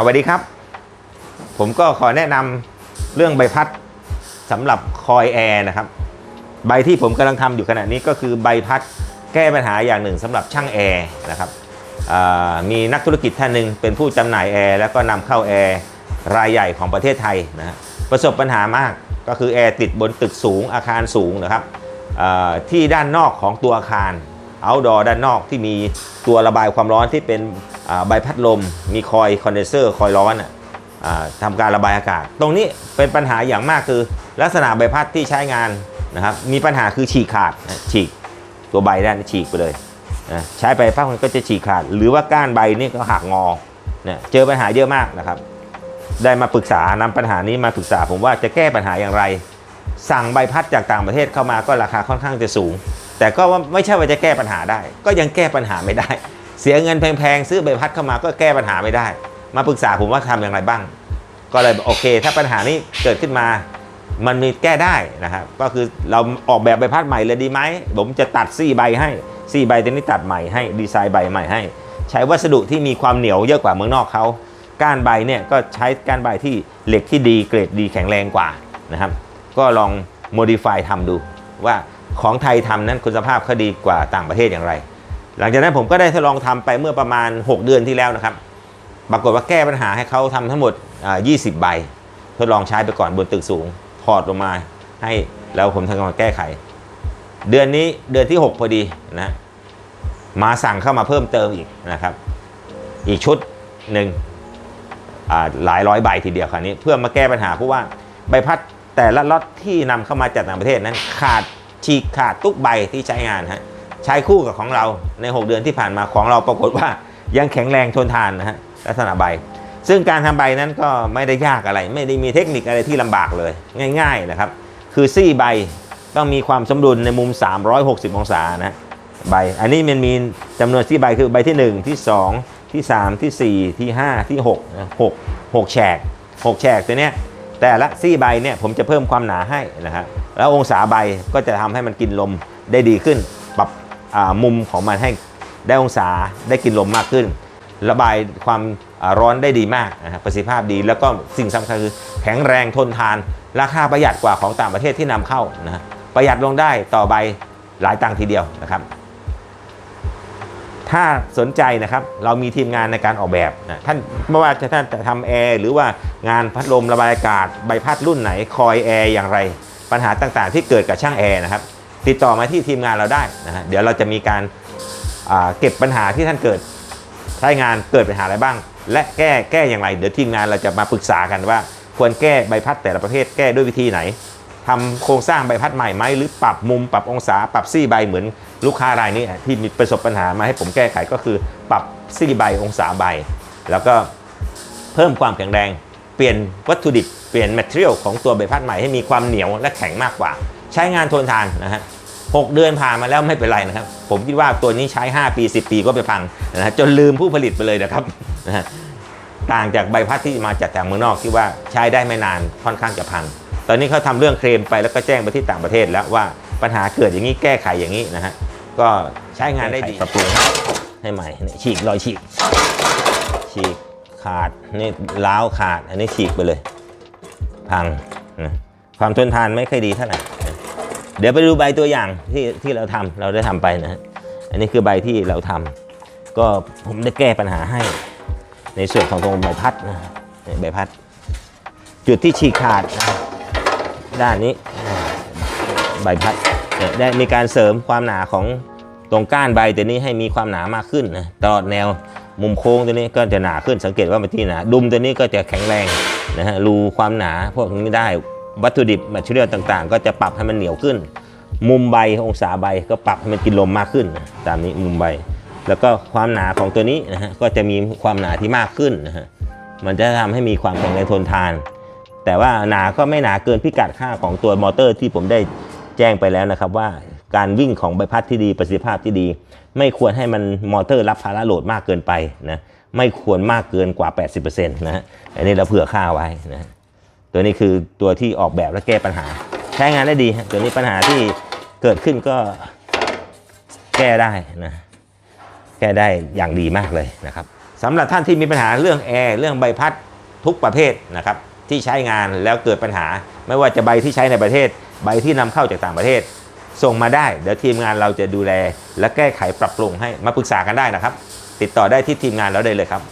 สวัสดีครับ ผมก็ขอแนะนำเรื่องใบพัดสำหรับคอยแอร์นะครับ ใบที่ผมกำลังทำอยู่ขณะนี้ก็คือใบพัดแก้ปัญหาอย่างหนึ่งสำหรับช่างแอร์นะครับมีนักธุรกิจท่านหนึ่งเป็นผู้จำหน่ายแอร์แล้วก็นำเข้าแอร์รายใหญ่ของประเทศไทยนะประสบปัญหามากก็คือแอร์ติดบนตึกสูงอาคารสูงนะครับที่ด้านนอกของตัวอาคาร outdoor ด้านนอกที่มีตัวระบายความร้อนที่เป็นใบพัดลม มีคอยคอนเดนเซอร์คอยร้อนอะอ่าทำการระบายอากาศ ตรงนี้เป็นปัญหาอย่างมากคือ ลักษณะใบพัดที่ใช้งานนะครับมีปัญหาคือฉีกขาดฉีกตัวใบด้านนี้ฉีกไปเลยนะใช้ไปพักมันก็จะฉีกขาด หรือว่าก้านใบนี่ก็หักงอเนี่ยเจอปัญหาเยอะมากนะครับ ได้มาปรึกษานำปัญหานี้มาปรึกษาผมว่าจะแก้ปัญหาอย่างไร สั่งใบพัดจากต่างประเทศเข้ามาก็ราคาค่อนข้างจะสูง แต่ก็ว่าไม่ใช่ว่าจะแก้ปัญหาได้ ก็ยังแก้ปัญหาไม่ได้ เสียเงินแพงๆซื้อใบพัดเข้ามาก็แก้ปัญหาไม่ได้ มาปรึกษาผมว่าทำอย่างไรบ้าง ก็เลยโอเค ถ้าปัญหานี้เกิดขึ้นมา มันมีแก้ได้นะครับก็คือเราออกแบบใบพัดใหม่เลยดีไหมผมจะตัดซี่ใบให้ซี่ใบตัวนี้ตัดใหม่ให้ดีไซน์ใบใหม่ให้ ใช้วัสดุที่มีความเหนียวเยอะกว่าเมืองนอกเขาก้านใบเนี่ยก็ใช้ก้านใบที่เหล็กที่ดีเกรดดีแข็งแรงกว่านะครับ ก็ลอง modify ทำดูว่า ของไทยทำนั้นคุณภาพเขาดีกว่าต่างประเทศอย่างไร หลังจากนั้นผมก็ได้ทดลองทำไปเมื่อประมาณ 6 เดือนที่แล้วนะครับ ปรากฏว่าแก้ปัญหาให้เขาทำทั้งหมดอ่า20 ใบ ทดลองใช้ไปก่อนบนตึกสูงถอดลงมาให้แล้วผมทำการแก้ไข เดือนนี้เดือนที่ 6 พอดีนะมาสั่งเข้ามาเพิ่มเติมอีกนะครับ อีกชุดหนึ่งหลายร้อยใบทีเดียวคราวนี้ เพื่อมาแก้ปัญหาเพราะว่าใบพัดแต่ละล็อตที่นำเข้ามาจากต่างประเทศนั้นขาด ฉีกขาดทุกใบที่ใช้งานฮะใช้คู่กับของเราใน 6 เดือนที่ผ่านมาของเราปรากฏว่ายังแข็งแรงทนทานนะฮะลักษณะใบ ซึ่งการทำใบนั้นก็ไม่ได้ยากอะไร ไม่ได้มีเทคนิคอะไรที่ลำบากเลยง่าย ๆนะครับ คือซี่ใบต้องมีความสมดุลในมุม 360 องศานะใบ อันนี้มันมีจำนวนซี่ใบคือใบที่ 1 ที่ 2 ที่ 3 ที่ 4 ที่ 5 ที่6นะ6 6แฉก6แฉกตัวเนี้ย แต่ละซี่ใบเนี่ยผมจะเพิ่มความหนาให้นะครับแล้วองศาใบก็จะทำให้มันกินลมได้ดีขึ้น ปรับมุมของมันให้ได้องศาได้กินลมมากขึ้น ระบายความร้อนได้ดีมากนะครับประสิทธิภาพดีแล้วก็สิ่งสำคัญคือแข็งแรงทนทาน ราคาประหยัดกว่าของต่างประเทศที่นำเข้านะฮะประหยัดลงได้ต่อใบหลายตังค์ทีเดียวนะครับ ถ้าสนใจนะครับเรามีทีมงานในการออกแบบนะท่านไม่ว่าจะท่านจะทำแอร์หรือว่างานพัดลมระบายอากาศใบพัดรุ่นไหนคอยแอร์อย่างไร ปัญหาต่างๆ ที่เกิดกับช่างแอร์นะครับติดต่อมาที่ทีมงานเราได้นะฮะเดี๋ยวเราจะมีการเก็บปัญหาที่ท่านเกิดใช้งานเกิดปัญหาอะไรบ้าง และแก้แก้อย่างไร เดี๋ยวทีมงานเราจะมาปรึกษากันว่า ควรแก้ใบพัดแต่ละประเภทแก้ด้วยวิธีไหน ทำโครงสร้างใบพัดใหม่ไหมหรือปรับมุมปรับองศาปรับซี่ใบเหมือนลูกค้ารายนี้ที่มีประสบปัญหามาให้ผมแก้ไขก็คือปรับซี่ใบองศาใบ แล้วก็เพิ่มความแข็งแรง เปลี่ยนวัตถุดิบเปลี่ยนแมทเทียลของตัวใบพัดใหม่ให้มีความเหนียวและแข็งมากกว่า ใช้งานทนทานนะฮะหกเดือนผ่านมาแล้วไม่เป็นไรนะครับ ผมคิดว่าตัวนี้ใช้ 5 ปี 10 ปีก็ไปพังนะฮะจนลืมผู้ผลิตไปเลยนะครับนะ ต่างจากใบพัดที่มาจากต่างเมืองนอกที่ว่าใช้ได้ไม่นานค่อนข้างจะพัง ตอนนี้เขาทำเรื่องเคลมไปแล้วก็แจ้งไปที่ต่างประเทศแล้วว่าปัญหาเกิดอย่างนี้แก้ไขอย่างนี้นะฮะก็ใช้งานได้ดีปรับปรุงให้ใหม่นี่ฉีกรอยฉีก ฉีกขาดนี่ล้าวขาด อันนี้ฉีกไปเลย พังนะความทนทานไม่ค่อยดีเท่าไหร่นะเดี๋ยวไปดูใบตัวอย่างที่ที่เราทำเราได้ทำไปนะฮะอันนี้คือใบที่เราทำก็ผมได้แก้ปัญหาให้ ในส่วนของตรงใบพัดนะใบพัด จุดที่ฉีกขาดนะด้านนี้ใบพัดได้มีการเสริมความหนาของตรงก้านใบตัวนี้ให้มีความหนามากขึ้นนะตลอดแนวมุมโค้งตัวนี้ก็จะหนาขึ้นสังเกตว่ามันที่หนาดุมตัวนี้ก็จะแข็งแรงนะฮะรูความหนาพวกนี้ได้วัตถุดิบแมทเทียลต่างๆ ก็จะปรับให้มันเหนียวขึ้น มุมใบองศาใบก็ปรับให้มันกินลมมากขึ้นนะตามนี้มุมใบ แล้วก็ความหนาของตัวนี้นะฮะก็จะมีความหนาที่มากขึ้นนะฮะมันจะทำให้มีความแข็งแรงทนทาน แต่ว่าหนาก็ไม่หนาเกินพิกัดค่าของตัวมอเตอร์ที่ผมได้แจ้งไปแล้วนะครับว่าการวิ่งของใบพัดที่ดีประสิทธิภาพที่ดี ไม่ควรให้มันมอเตอร์รับภาระโหลดมากเกินไปนะไม่ควรมากเกินกว่า 80%นะฮะอันนี้เราเผื่อค่าไว้นะตัวนี้คือตัวที่ออกแบบและแก้ปัญหา ใช้งานได้ดี ตัวนี้ปัญหาที่เกิดขึ้นก็แก้ได้นะ แก้ได้อย่างดีมากเลยนะครับสำหรับท่านที่มีปัญหาเรื่องแอร์เรื่องใบพัดทุกประเภทนะครับที่ใช้งานแล้วเกิดปัญหา ไม่ว่าจะใบที่ใช้ในประเทศ ใบที่นำเข้าจากต่างประเทศ ส่งมาได้ เดี๋ยวทีมงานเราจะดูแล และแก้ไขปรับปรุงให้มาปรึกษากันได้นะครับ ติดต่อได้ที่ทีมงานเราได้เลยครับ